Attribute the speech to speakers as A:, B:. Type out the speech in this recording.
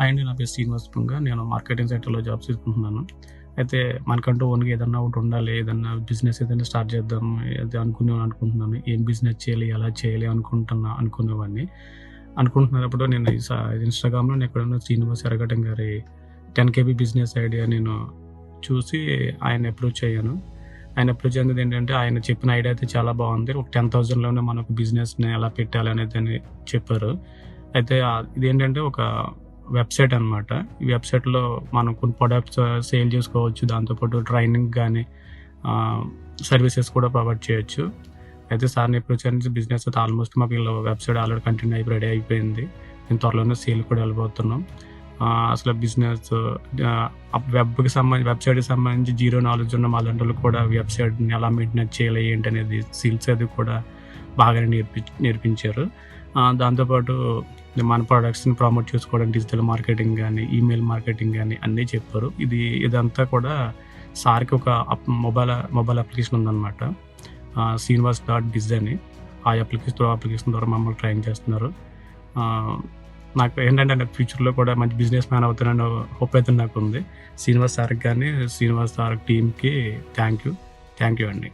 A: And నా పేరు శ్రీనివాస్ పుంగ. నేను మార్కెటింగ్ సెక్టర్లో జాబ్ చేసుకుంటున్నాను. అయితే మనకంటూ ఓన్గా ఏదన్నా ఒకటి ఉండాలి ఏదన్నా బిజినెస్ ఏదైనా స్టార్ట్ చేద్దాం అది అనుకునే అనుకుంటున్నాను. ఏం బిజినెస్ చేయాలి ఎలా చేయాలి అనుకుంటున్నా అనుకునేవాడిని. అనుకుంటున్నప్పుడు నేను ఇన్స్టాగ్రామ్లో నేను ఎక్కడన్నా శ్రీనివాస్ ఎరగటం గారి టెన్ కేబీ బిజినెస్ ఐడియా నేను చూసి ఆయన అప్రోచ్ అయ్యాను. ఆయన అప్రోచ్ అనేది ఏంటంటే ఆయన చెప్పిన ఐడియా అయితే చాలా బాగుంది. ఒక టెన్ థౌజండ్లోనే మనకు బిజినెస్ని ఎలా పెట్టాలి అనేది అని చెప్పారు. అయితే ఇదేంటంటే ఒక వెబ్సైట్ అనమాట ఈ వెబ్సైట్లో మనం కొన్ని ప్రొడక్ట్స్ సేల్ చేసుకోవచ్చు. దాంతోపాటు ట్రైనింగ్ కానీ సర్వీసెస్ కూడా ప్రొవైడ్ చేయొచ్చు. అయితే సార్ని ఎప్పుడు అనేది బిజినెస్ అయితే ఆల్మోస్ట్ మాకు ఇలా వెబ్సైట్ ఆల్రెడీ కంటిన్యూ అయిపోయి రెడీ అయిపోయింది. నేను త్వరలోనే సేల్ కూడా వెళ్ళిపోతున్నాం అసలు బిజినెస్ వెబ్కి సంబంధించి వెబ్సైట్కి సంబంధించి జీరో నాలెడ్జ్ ఉన్న మా వాళ్ళు కూడా వెబ్సైట్ని ఎలా మెయింటెనెన్స్ చేయాలి ఏంటి అనేది సీల్స్ అది కూడా బాగానే నేర్పి నేర్పించారు. దాంతోపాటు మన ప్రోడక్ట్స్ని ప్రమోట్ చేసుకోవడం డిజిటల్ మార్కెటింగ్ కానీ ఈమెయిల్ మార్కెటింగ్ కానీ అన్నీ చెప్పారు. ఇది ఇదంతా కూడా సార్కి ఒక అప్- మొబైల్ మొబైల్ అప్లికేషన్ ఉందన్నమాట. శ్రీనివాస్ డాట్ బిజ్ అని. ఆ అప్లికేషన్ అప్లికేషన్ ద్వారా మమ్మల్ని ట్రైన్ చేస్తున్నారు. నాకు ఏంటంటే నాకు ఫ్యూచర్లో కూడా మంచి బిజినెస్ మ్యాన్ అవుతానని హోప్ అయితే నాకు ఉంది శ్రీనివాస్ సార్కి కానీ శ్రీనివాస్ సార్ టీమ్కి థ్యాంక్ యూ థ్యాంక్ యూ అండి.